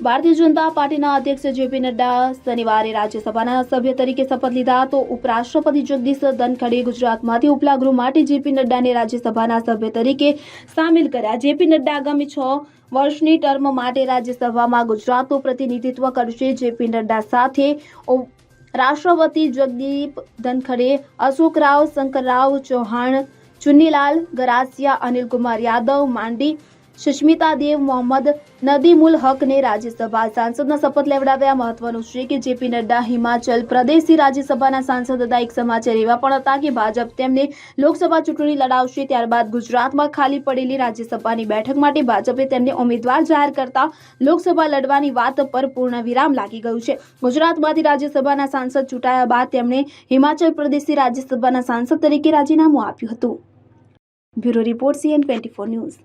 ભારતીય જનતા પાર્ટીના અધ્યક્ષ જેપી નડ્ડા શનિવારે રાજ્યસભાના સભ્ય તરીકે શપથ લીધા તો ઉપરાષ્ટ્રપતિ જગદીશ ધનખડે ગુજરાતમાંથી ઉપલા ગૃહ માટે જેપી નડ્ડાને રાજ્યસભાના સભ્ય તરીકે સામેલ કર્યા. જેપી નડ્ડા આગામી છ વર્ષની ટર્મ માટે રાજ્યસભામાં ગુજરાતનું પ્રતિનિધિત્વ કરશે. જેપી નડ્ડા સાથે રાષ્ટ્રપતિ જગદીપ ધનખડે અશોક રાવ, શંકરરાવ ચૌહાણ, ચુન્નીલાલ ગરાસિયા અનિલ કુમાર યાદવ, માંડી સુષ્મિતા દેવ મોહમ્મદ નદીમુલ હકને રાજ્યસભા સાંસદના શપથ લેવડાવ્યા. મહત્વનું છે કે જેપી નડ્ડા હિમાચલ પ્રદેશથી રાજ્યસભાના સાંસદ હતા એક સમાચાર એવા પણ હતા કે ભાજપ તેમને લોકસભા ચૂંટણી લડાવશે. ત્યારબાદ ગુજરાતમાં ખાલી પડેલી રાજ્યસભાની બેઠક માટે ભાજપે તેમને ઉમેદવાર જાહેર કરતા લોકસભા લડવાની વાત પર પૂર્ણ વિરામ લાગી ગયું છે. ગુજરાતમાંથી રાજ્યસભાના સાંસદ ચૂંટાયા બાદ તેમણે હિમાચલ પ્રદેશથી રાજ્યસભાના સાંસદ તરીકે રાજીનામું આપ્યું હતું. Bureau report CN twenty news.